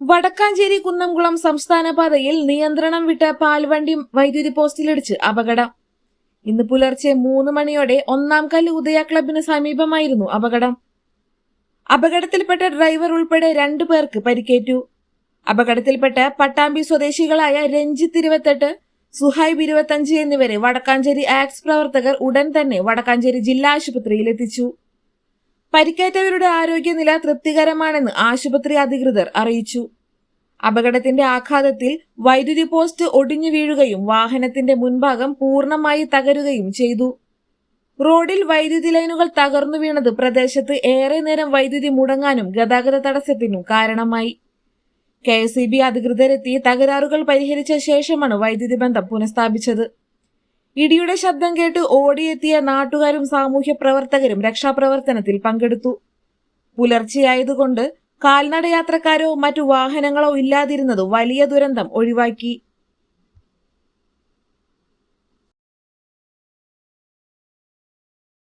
വടക്കാഞ്ചേരി കുന്നംകുളം സംസ്ഥാന പാതയിൽ നിയന്ത്രണം വിട്ട പാൽവണ്ടി വൈദ്യുതി പോസ്റ്റിലിടിച്ച് അപകടം. ഇന്ന് പുലർച്ചെ മൂന്ന് മണിയോടെ ഒന്നാം കല്ല് ഉദയ ക്ലബിന് സമീപമായിരുന്നു അപകടം. അപകടത്തിൽപ്പെട്ട ഡ്രൈവർ ഉൾപ്പെടെ രണ്ടു പേർക്ക് പരിക്കേറ്റു. അപകടത്തിൽപ്പെട്ട പട്ടാമ്പി സ്വദേശികളായ രഞ്ജിത്ത് ഇരുപത്തെട്ട് സുഹൈബ് ഇരുപത്തഞ്ച് എന്നിവരെ വടക്കാഞ്ചേരി ആക്സ് പ്രവർത്തകർ ഉടൻ തന്നെ വടക്കാഞ്ചേരി ജില്ലാ ആശുപത്രിയിൽ എത്തിച്ചു. പരിക്കേറ്റവരുടെ ആരോഗ്യനില തൃപ്തികരമാണെന്ന് ആശുപത്രി അധികൃതർ അറിയിച്ചു. അപകടത്തിന്റെ ആഘാതത്തിൽ വൈദ്യുതി പോസ്റ്റ് ഒടിഞ്ഞു വീഴുകയും വാഹനത്തിന്റെ മുൻഭാഗം പൂർണമായി തകരുകയും ചെയ്തു. റോഡിൽ വൈദ്യുതി ലൈനുകൾ തകർന്നു വീണത് പ്രദേശത്ത് ഏറെ നേരം വൈദ്യുതി മുടങ്ങാനും ഗതാഗത തടസ്സത്തിനും കാരണമായി. കെ എസ് ഇ ബി അധികൃതരെത്തി തകരാറുകൾ പരിഹരിച്ച ശേഷമാണ് വൈദ്യുതി ബന്ധം പുനഃസ്ഥാപിച്ചത്. ഇടിയുടെ ശബ്ദം കേട്ട് ഓടിയെത്തിയ നാട്ടുകാരും സാമൂഹ്യ പ്രവർത്തകരും രക്ഷാപ്രവർത്തനത്തിൽ പങ്കെടുത്തു. പുലർച്ചെയായതുകൊണ്ട് കാൽനടയാത്രക്കാരോ മറ്റു വാഹനങ്ങളോ ഇല്ലാതിരുന്നത് വലിയ ദുരന്തം ഒഴിവാക്കി.